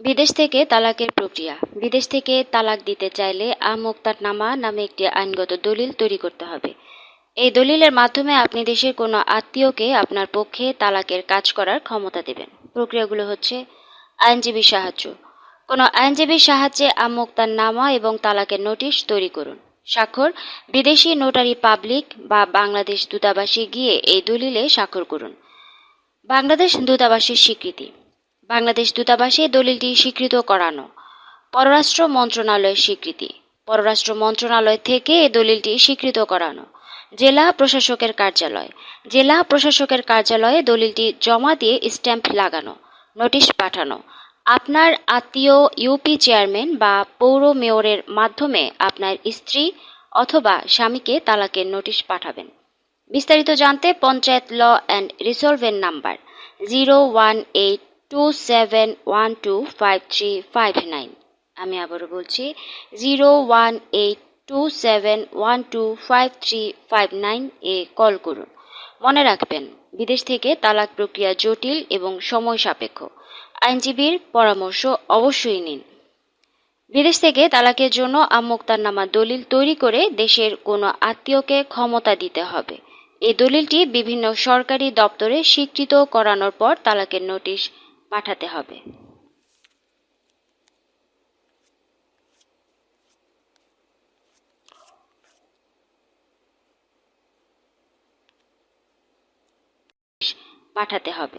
বিদেশ থেকে তালাকের প্রক্রিয়া। বিদেশ থেকে তালাক দিতে চাইলে নামা নামে একটি আইনগত দলিল তৈরি করতে হবে। এই দলিলের মাধ্যমে আপনি দেশের কোনো আত্মীয়কে আপনার পক্ষে তালাকের কাজ করার ক্ষমতা দেবেন। প্রক্রিয়াগুলো হচ্ছে আইনজীবী সাহায্য। কোনো আইনজীবীর সাহায্যে নামা এবং তালাকের নোটিশ তৈরি করুন। স্বাক্ষর, বিদেশি নোটারি পাবলিক বা বাংলাদেশ দূতাবাসে গিয়ে এই দলিলে স্বাক্ষর করুন। বাংলাদেশ দূতাবাসের স্বীকৃতি। বাংলাদেশ দূতাবাসে দলিলটি স্বীকৃত করানো। পররাষ্ট্র মন্ত্রণালয়ের স্বীকৃতি। পররাষ্ট্র মন্ত্রণালয় থেকে এই দলিলটি স্বীকৃত করানো। জেলা প্রশাসকের কার্যালয়। জেলা প্রশাসকের কার্যালয়ে দলিলটি জমা দিয়ে স্ট্যাম্প লাগানো। নোটিশ পাঠানো। আপনার আত্মীয় ইউপি চেয়ারম্যান বা পৌর মেয়রের মাধ্যমে আপনার স্ত্রী অথবা স্বামীকে তালাকের নোটিশ পাঠাবেন। বিস্তারিত জানতে panchayat law and resolvent number zero one eight two seven one two five three five nine আমি আবারও বলছি zero one eight two seven one two five three five nine এ কল করুন। মনে রাখবেন, বিদেশ থেকে তালাক প্রক্রিয়া জটিল এবং সময় সাপেক্ষ। আইনজীবীর পরামর্শ অবশ্যই নিন। বিদেশ থেকে তালাকের জন্য নামা দলিল তৈরি করে দেশের কোনো আত্মীয়কে ক্ষমতা দিতে হবে। এই দলিলটি বিভিন্ন সরকারি দপ্তরে স্বীকৃত করানোর পর তালাকের নোটিশ পাঠাতে হবে। পাঠাতে হবে।